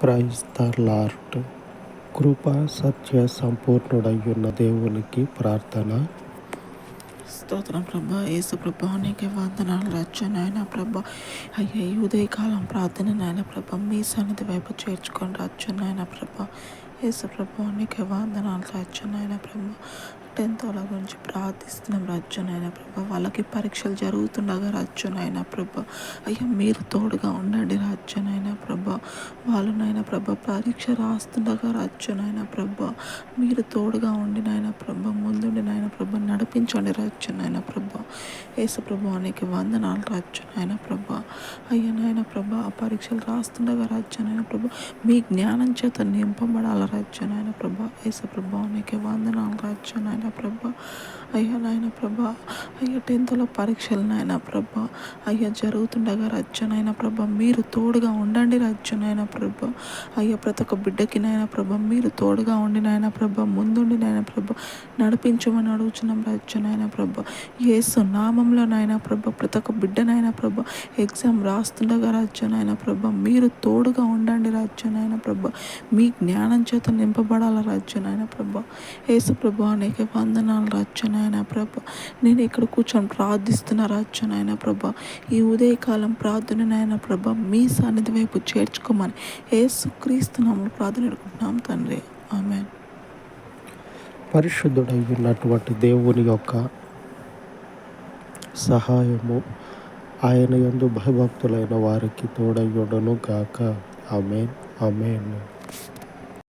క్రైస్త lord కృప సత్య సంపూర్ణుడయ్యున్న దేవునికి ప్రార్థన. స్తోత్రం ప్రభా యేసు ప్రభా నీకే వందనాలు రచ్చ నాయన ప్రభా. అయ్యా ఈ ఉదయకాలం ప్రార్థన నాయన ప్రభా మీ సన్నిధి వైపు చేర్చుకొని రచ్చ నాయన ప్రభా. యేసు ప్రభా నీకే వందనాలు రచ్చ నాయన ప్రభా. టెన్త్ వాళ్ళ గురించి ప్రార్థిస్తున్నాం రచ్చనైనా ప్రభా. వాళ్ళకి పరీక్షలు జరుగుతుండగా రచ్చనైనా ప్రభా. అయ్యా మీరు తోడుగా ఉండండి రచ్చనైనా ప్రభా. వాళ్ళనైనా ప్రభా పరీక్ష రాస్తుండగా రచ్చనైనా ప్రభా. మీరు తోడుగా ఉండి నాయన ప్రభా ముందుండి నాయన ప్రభా నడిపించండి రచ్చనైనా ప్రభా. యేసు ప్రభా అనేక వందనాలు రచ్చనైనా ప్రభా. అయ్యా నాయన ప్రభా ఆ పరీక్షలు రాస్తుండగా రచ్చనైనా ప్రభా. మీ జ్ఞానం చేత నింపబడాల రచ్చనైనా ప్రభా. యేసు ప్రభా అనేక వందనాలు రచ్చనైనా నాయన ప్రభా. అయ్యా నాయన ప్రభా. అయ్యా టెన్త్లో పరీక్షలు నాయన ప్రభా. అయ్యా జరుగుతుండగా రచ్చనైన ప్రభా మీరు తోడుగా ఉండండి రచ్చనైన ప్రభ. అయ్యా ప్రతి ఒక్క బిడ్డకి నాయన ప్రభ మీరు తోడుగా ఉండి నాయన ప్రభ ముందుండి నాయన ప్రభ. నడిపించమని అడుగుచున్నాం రచ్చనైన ప్రభ. ఏసు నామంలో నాయన ప్రభ ప్రతి ఒక్క బిడ్డనైనా ప్రభ ఎగ్జామ్ రాస్తుండగా రచ్చనైన ప్రభ మీరు తోడుగా ఉండండి రాజ్యం నాయన ప్రభ. మీ జ్ఞానం చేత నింపబడాల రాజ్యం నాయన ప్రభ. ఏసు ప్రభా నీకే వందనాలు రచ్చనాయన ప్రభ. నేను ఇక్కడ కూర్చొని ప్రార్థిస్తున్న రచ్చనాయన ప్రభ. ఈ ఉదయకాలం ప్రార్థన నాయన ప్రభ మీ సన్నిధి వైపు చేర్చుకోమని ఏసుక్రీస్తున్నాము ప్రార్థన ఎడుకుంటున్నాం తండ్రి. ఆమె పరిశుద్ధుడై ఉన్నటువంటి దేవుని యొక్క సహాయము ఆయన ఎందు భయభక్తులైన వారికి తోడయ్యుడను గాక. ఆమెన్. ఆమెన్.